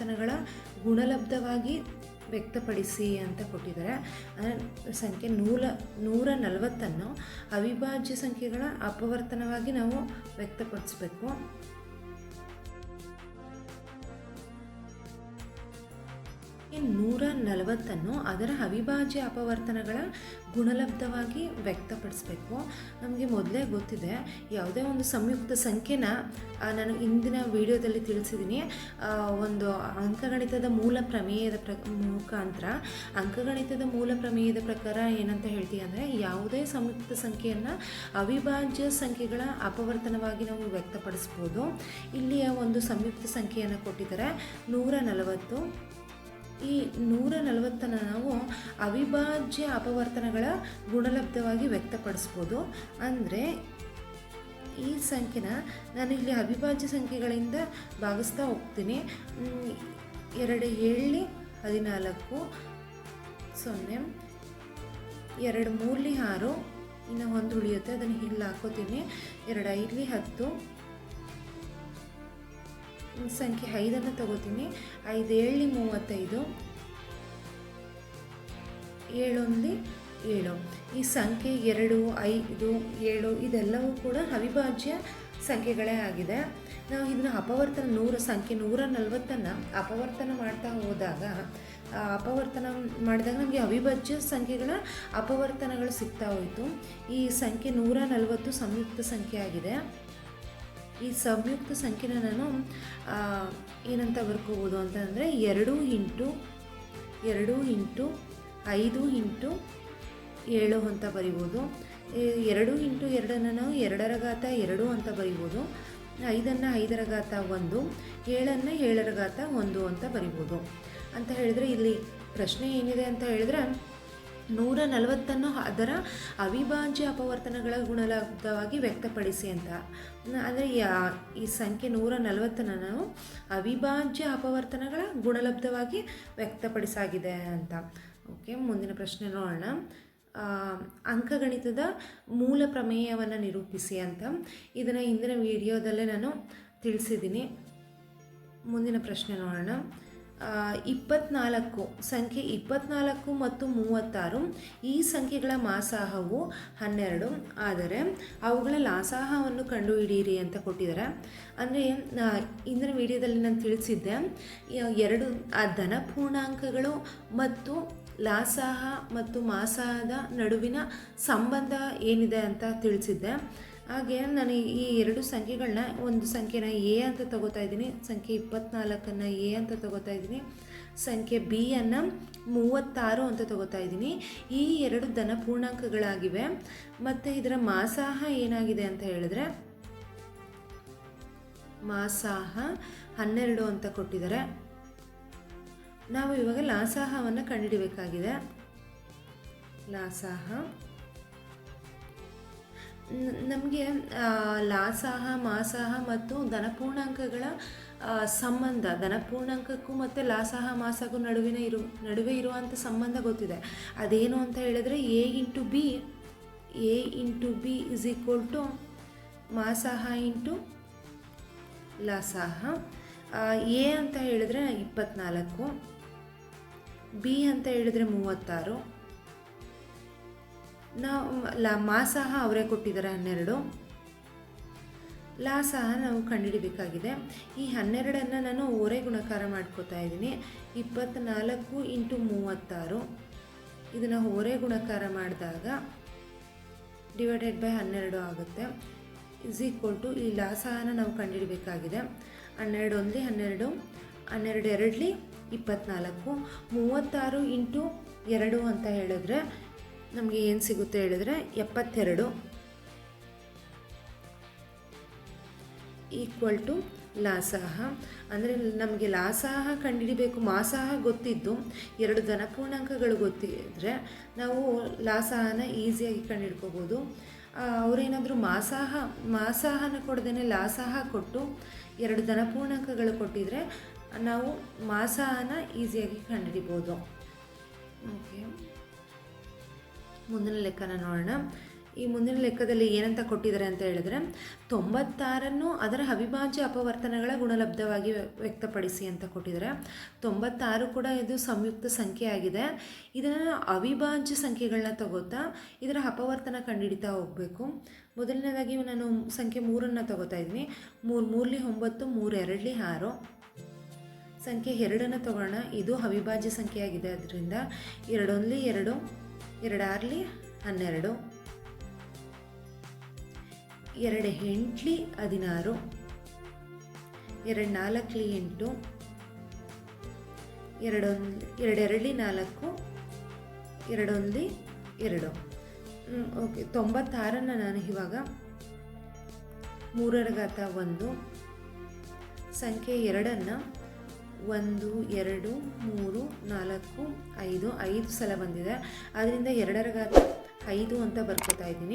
ಅಪವರ್ತನಗಳ ಗುಣಲಬ್ಧವಾಗಿ ವ್ಯಕ್ತಪಡಿಸಿ ಅಂತ ಕೊಟ್ಟಿದ್ದಾರೆ. ಅಂದರೆ ಸಂಖ್ಯೆ ನೂರ ನೂರ ನಲವತ್ತನ್ನು ಅವಿಭಾಜ್ಯ ಸಂಖ್ಯೆಗಳ ಅಪವರ್ತನವಾಗಿ ನಾವು ವ್ಯಕ್ತಪಡಿಸಬೇಕು. ನೂರ ನಲವತ್ತನ್ನು ಅದರ ಅವಿಭಾಜ್ಯ ಅಪವರ್ತನಗಳ ಗುಣಲಬ್ಧವಾಗಿ ವ್ಯಕ್ತಪಡಿಸಬೇಕು. ನಮಗೆ ಮೊದಲೇ ಗೊತ್ತಿದೆ, ಯಾವುದೇ ಒಂದು ಸಂಯುಕ್ತ ಸಂಖ್ಯೆನ ನಾನು ಇಂದಿನ ವಿಡಿಯೋದಲ್ಲಿ ತಿಳಿಸಿದ್ದೀನಿ ಒಂದು ಅಂಕಗಣಿತದ ಮೂಲ ಪ್ರಮೇಯದ ಪ್ರ, ಮುಖಾಂತರ, ಅಂಕಗಣಿತದ ಮೂಲ ಪ್ರಮೇಯದ ಪ್ರಕಾರ ಏನಂತ ಹೇಳ್ತೀವಿ ಅಂದರೆ, ಯಾವುದೇ ಸಂಯುಕ್ತ ಸಂಖ್ಯೆಯನ್ನು ಅವಿಭಾಜ್ಯ ಸಂಖ್ಯೆಗಳ ಅಪವರ್ತನವಾಗಿ ನಾವು ವ್ಯಕ್ತಪಡಿಸ್ಬೋದು. ಇಲ್ಲಿಯ ಒಂದು ಸಂಯುಕ್ತ ಸಂಖ್ಯೆಯನ್ನು ಕೊಟ್ಟಿದ್ದಾರೆ ನೂರ ನಲವತ್ತು ಈ ನೂರ ನಲವತ್ತನ್ನು ನಾವು ಅವಿಭಾಜ್ಯ ಅಪವರ್ತನಗಳ ಗುಣಲಬ್ಧವಾಗಿ ವ್ಯಕ್ತಪಡಿಸ್ಬೋದು. ಅಂದರೆ ಈ ಸಂಖ್ಯೆನ ನಾನು ಇಲ್ಲಿ ಅವಿಭಾಜ್ಯ ಸಂಖ್ಯೆಗಳಿಂದ ಭಾಗಿಸ್ತಾ ಹೋಗ್ತೀನಿ. ಎರಡು ಏಳಿ, ಹದಿನಾಲ್ಕು, ಸೊನ್ನೆ, ಎರಡು ಮೂರಲಿ ಆರು, ಇನ್ನು ಒಂದು ಉಳಿಯುತ್ತೆ, ಅದನ್ನು ಇಲ್ಲಿ ಹಾಕೋತೀನಿ. ಎರಡು ಐದಲಿ ಹತ್ತು ಸಂಖ್ಯೆ ಐದನ್ನು ತಗೋತೀನಿ. ಐದು ಏಳಲಿ ಮೂವತ್ತೈದು. ಏಳೊಂದು ಏಳು. ಈ ಸಂಖ್ಯೆ ಎರಡು, ಐದು, ಏಳು ಇದೆಲ್ಲವೂ ಕೂಡ ಅವಿಭಾಜ್ಯ ಸಂಖ್ಯೆಗಳೇ ಆಗಿದೆ. ನಾವು ಇದನ್ನು ಅಪವರ್ತನ ನೂರ, ಸಂಖ್ಯೆ ನೂರ ನಲವತ್ತನ್ನು ಅಪವರ್ತನ ಮಾಡ್ತಾ ಹೋದಾಗ ಅಪವರ್ತನ ಮಾಡಿದಾಗ ನಮಗೆ ಅವಿಭಾಜ್ಯ ಸಂಖ್ಯೆಗಳ ಅಪವರ್ತನಗಳು ಸಿಗ್ತಾ ಹೋಯಿತು. ಈ ಸಂಖ್ಯೆ ನೂರ ನಲವತ್ತು ಸಂಯುಕ್ತ ಸಂಖ್ಯೆ ಆಗಿದೆ. ಈ ಸಂಯುಕ್ತ ಸಂಖ್ಯೆನ ನಾನು ಏನಂತ ಬರ್ಕೋಬೋದು ಅಂತಂದರೆ ಎರಡು ಇಂಟು ಎರಡು ಇಂಟು ಐದು ಇಂಟು ಏಳು ಅಂತ ಬರಿಬೋದು. ಎರಡು ಇಂಟು ಎರಡನ್ನು ನಾವು ಎರಡರ ಘಾತ ಎರಡು ಅಂತ ಬರಿಬೋದು. ಐದನ್ನು ಐದರ ಘಾತ ಒಂದು, ಏಳನ್ನು ಏಳರ ಘಾತ ಒಂದು ಅಂತ ಬರಿಬೋದು. ಅಂತ ಹೇಳಿದರೆ ಇಲ್ಲಿ ಪ್ರಶ್ನೆ ಏನಿದೆ ಅಂತ ಹೇಳಿದ್ರೆ ನೂರ ನಲವತ್ತನ್ನು ಅದರ ಅವಿಭಾಜ್ಯ ಅಪವರ್ತನಗಳ ಗುಣಲಬ್ಧವಾಗಿ ವ್ಯಕ್ತಪಡಿಸಿ ಅಂತ. ಅಂದರೆ ಈ ಸಂಖ್ಯೆ ನೂರ ನಲವತ್ತನ್ನು ನಾವು ಅವಿಭಾಜ್ಯ ಅಪವರ್ತನಗಳ ಗುಣಲಬ್ಧವಾಗಿ ವ್ಯಕ್ತಪಡಿಸಾಗಿದೆ ಅಂತ. ಓಕೆ, ಮುಂದಿನ ಪ್ರಶ್ನೆ ನೋಡೋಣ. ಅಂಕಗಣಿತದ ಮೂಲ ಪ್ರಮೇಯವನ್ನು ನಿರೂಪಿಸಿ ಅಂತ. ಇದನ್ನು ಹಿಂದಿನ ವಿಡಿಯೋದಲ್ಲೇ ನಾನು ತಿಳಿಸಿದ್ದೀನಿ. ಮುಂದಿನ ಪ್ರಶ್ನೆ ನೋಡೋಣ. ಇಪ್ಪತ್ನಾಲ್ಕು, ಸಂಖ್ಯೆ ಇಪ್ಪತ್ನಾಲ್ಕು ಮತ್ತು ಮೂವತ್ತಾರು, ಈ ಸಂಖ್ಯೆಗಳ ಮಾಸಾಹವು ಹನ್ನೆರಡು. ಆದರೆ ಅವುಗಳ ಲಾಸಾಹವನ್ನು ಕಂಡುಹಿಡಿಯಿರಿ ಅಂತ ಕೊಟ್ಟಿದ್ದಾರೆ. ಅಂದರೆ ಇಂದಿನ ವಿಡಿಯೋದಲ್ಲಿ ನಾನು ತಿಳಿಸಿದ್ದೆ ಎರಡು, ಆ, ಧನ ಪೂರ್ಣಾಂಕಗಳು ಮತ್ತು ಲಾಸಾಹ ಮತ್ತು ಮಾಸಾಹದ ನಡುವಿನ ಸಂಬಂಧ ಏನಿದೆ ಅಂತ ತಿಳಿಸಿದ್ದೆ. ಹಾಗೆ ನಾನು ಈ ಎರಡು ಸಂಖ್ಯೆಗಳನ್ನ ಒಂದು ಸಂಖ್ಯೆನ ಎ ಅಂತ ತಗೋತಾ ಇದ್ದೀನಿ, ಸಂಖ್ಯೆ ಇಪ್ಪತ್ನಾಲ್ಕನ್ನು ಎ ಅಂತ ತಗೋತಾ ಇದ್ದೀನಿ, ಸಂಖ್ಯೆ ಬಿ ಅನ್ನು ಮೂವತ್ತಾರು ಅಂತ ತಗೋತಾ ಇದ್ದೀನಿ. ಈ ಎರಡು ಧನ ಪೂರ್ಣಾಂಕಗಳಾಗಿವೆ. ಮತ್ತು ಇದರ ಮಾಸಾಹ ಏನಾಗಿದೆ ಅಂತ ಹೇಳಿದ್ರೆ, ಮಾಸಾಹ ಹನ್ನೆರಡು ಅಂತ ಕೊಟ್ಟಿದ್ದಾರೆ. ನಾವು ಇವಾಗ ಲಾಸಾಹವನ್ನು ಕಂಡುಹಿಡಬೇಕಾಗಿದೆ. ಲಾಸಾಹ ನಮಗೆ ಲಾಸಾಹ, ಮಾಸಾಹ ಮತ್ತು ಧನಪೂರ್ಣಾಂಕಗಳ ಸಂಬಂಧ, ಧನಪೂರ್ಣಾಂಕಕ್ಕೂ ಮತ್ತು ಲಾಸಾಹ ಮಾಸಕ್ಕೂ ನಡುವಿನ ಇರು, ನಡುವೆ ಇರುವಂಥ ಸಂಬಂಧ ಗೊತ್ತಿದೆ. ಅದೇನು ಅಂತ ಹೇಳಿದ್ರೆ, A into B, A into B is equal to ಮಾಸಾಹ into ಲಾಸಾಹ. ಎ ಅಂತ ಹೇಳಿದ್ರೆ ಇಪ್ಪತ್ನಾಲ್ಕು, ಬಿ ಅಂತ ಹೇಳಿದ್ರೆ ಮೂವತ್ತಾರು ನಾವು ಲಾ ಸಹ ಅವರೇ ಕೊಟ್ಟಿದ್ದಾರೆ ಹನ್ನೆರಡು. ಲಾಸಾಹ ನಾವು ಕಂಡುಹಿಡಬೇಕಾಗಿದೆ. ಈ ಹನ್ನೆರಡನ್ನು ನಾನು ಓರೆ ಗುಣಕಾರ ಮಾಡ್ಕೋತಾ ಇದ್ದೀನಿ. ಇಪ್ಪತ್ತ್ನಾಲ್ಕು ಇಂಟು ಮೂವತ್ತಾರು. ಇದನ್ನು ಓರೆ ಗುಣಕಾರ ಮಾಡಿದಾಗ ಡಿವೈಡೆಡ್ ಬೈ ಹನ್ನೆರಡು ಆಗುತ್ತೆ. ಇಸ್ ಈಕ್ವಲ್ ಟು ಈ ಲಾಸಹನ ನಾವು ಕಂಡುಹಿಡಬೇಕಾಗಿದೆ. ಹನ್ನೆರಡು ಒಂದು ಹನ್ನೆರಡು ಹನ್ನೆರಡು ಎರಡಲಿ ಇಪ್ಪತ್ತ್ನಾಲ್ಕು ಮೂವತ್ತಾರು ಇಂಟು ಎರಡು ಅಂತ ಹೇಳಿದ್ರೆ ನಮಗೆ ಏನು ಸಿಗುತ್ತೆ ಹೇಳಿದ್ರೆ ಎಪ್ಪತ್ತೆರಡು ಈಕ್ವಲ್ ಟು ಲಾಸಾಹ. ಅಂದರೆ ನಮಗೆ ಲಾಸಾಹ ಕಂಡುಹಿಡಿಬೇಕು ಮಾಸಾಹ ಗೊತ್ತಿದ್ದು, ಎರಡು ಧನಪೂರ್ಣಾಂಕಗಳು ಗೊತ್ತಿದ್ದರೆ ನಾವು ಲಾಸಾಹನ ಈಸಿಯಾಗಿ ಕಂಡುಹಿಡ್ಕೋಬೋದು ಅವರೇನಾದರೂ ಮಾಸಾಹ, ಮಾಸಾಹನ ಕೊಡದೇ ಲಾಸಾಹ ಕೊಟ್ಟು ಎರಡು ಧನಪೂರ್ಣಾಂಕಗಳು ಕೊಟ್ಟಿದ್ರೆ ನಾವು ಮಾಸಾಹನ ಈಸಿಯಾಗಿ ಕಂಡುಹಿಡಿಬೋದು ಓಕೆ ಮುಂದಿನ ಲೆಕ್ಕನ ನೋಡೋಣ. ಈ ಮುಂದಿನ ಲೆಕ್ಕದಲ್ಲಿ ಏನಂತ ಕೊಟ್ಟಿದ್ದಾರೆ ಅಂತ ಹೇಳಿದ್ರೆ, ತೊಂಬತ್ತಾರನ್ನು ಅದರ ಅವಿಭಾಜ್ಯ ಅಪವರ್ತನಗಳ ಗುಣಲಬ್ಧವಾಗಿ ವ್ಯ- ವ್ಯಕ್ತಪಡಿಸಿ ಅಂತ ಕೊಟ್ಟಿದ್ದಾರೆ. ತೊಂಬತ್ತಾರು ಕೂಡ ಇದು ಸಂಯುಕ್ತ ಸಂಖ್ಯೆ ಆಗಿದೆ. ಇದನ್ನು ಅವಿಭಾಜ್ಯ ಸಂಖ್ಯೆಗಳನ್ನ ತಗೋತಾ ಇದರ ಅಪವರ್ತನ ಕಂಡುಹಿಡಿತಾ ಹೋಗಬೇಕು. ಮೊದಲನೇದಾಗಿ ನಾನು ಸಂಖ್ಯೆ ಮೂರನ್ನು ತಗೋತಾ ಇದ್ದೀನಿ. ಮೂರು ಮೂರಲಿ ಒಂಬತ್ತು, ಮೂರು ಎರಡಲಿ ಆರು. ಸಂಖ್ಯೆ ಎರಡನ್ನು ತಗೋಣ. ಇದು ಅವಿಭಾಜ್ಯ ಸಂಖ್ಯೆ ಆಗಿದೆ. ಅದರಿಂದ ಎರಡೊಂದಲಿ ಎರಡು ಎರಡಾರ್ಲಿ, ಹನ್ನೆರಡು. ಎರಡು ಎಂಟ್ಲಿ, ಹದಿನಾರು. ಎರಡು ನಾಲ್ಕಲಿ, ಎಂಟು. ಎರಡೊಂದು, ಎರಡೆರಡಲಿ, ನಾಲ್ಕು. ಎರಡೊಂದು ಎರಡು. ಓಕೆ. ತೊಂಬತ್ತಾರನ್ನು ನಾನು ಇವಾಗ ಮೂರರ ಘಾತ ಒಂದು. ಸಂಖ್ಯೆ ಎರಡನ್ನು ಒಂದು, ಎರಡು, ಮೂರು, ನಾಲ್ಕು, ಐದು ಐದು ಸಲ ಬಂದಿದೆ. ಅದರಿಂದ ಎರಡರ ಗಾತ್ರ ಐದು ಅಂತ ಬರ್ಕೋತಾ ಇದ್ದೀನಿ.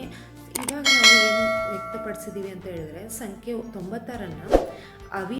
ಇವಾಗ ನಾವು ಏನು ವ್ಯಕ್ತಪಡಿಸಿದ್ದೀವಿ ಅಂತ ಹೇಳಿದ್ರೆ, ಸಂಖ್ಯೆ ತೊಂಬತ್ತಾರನ್ನು ಅವಿ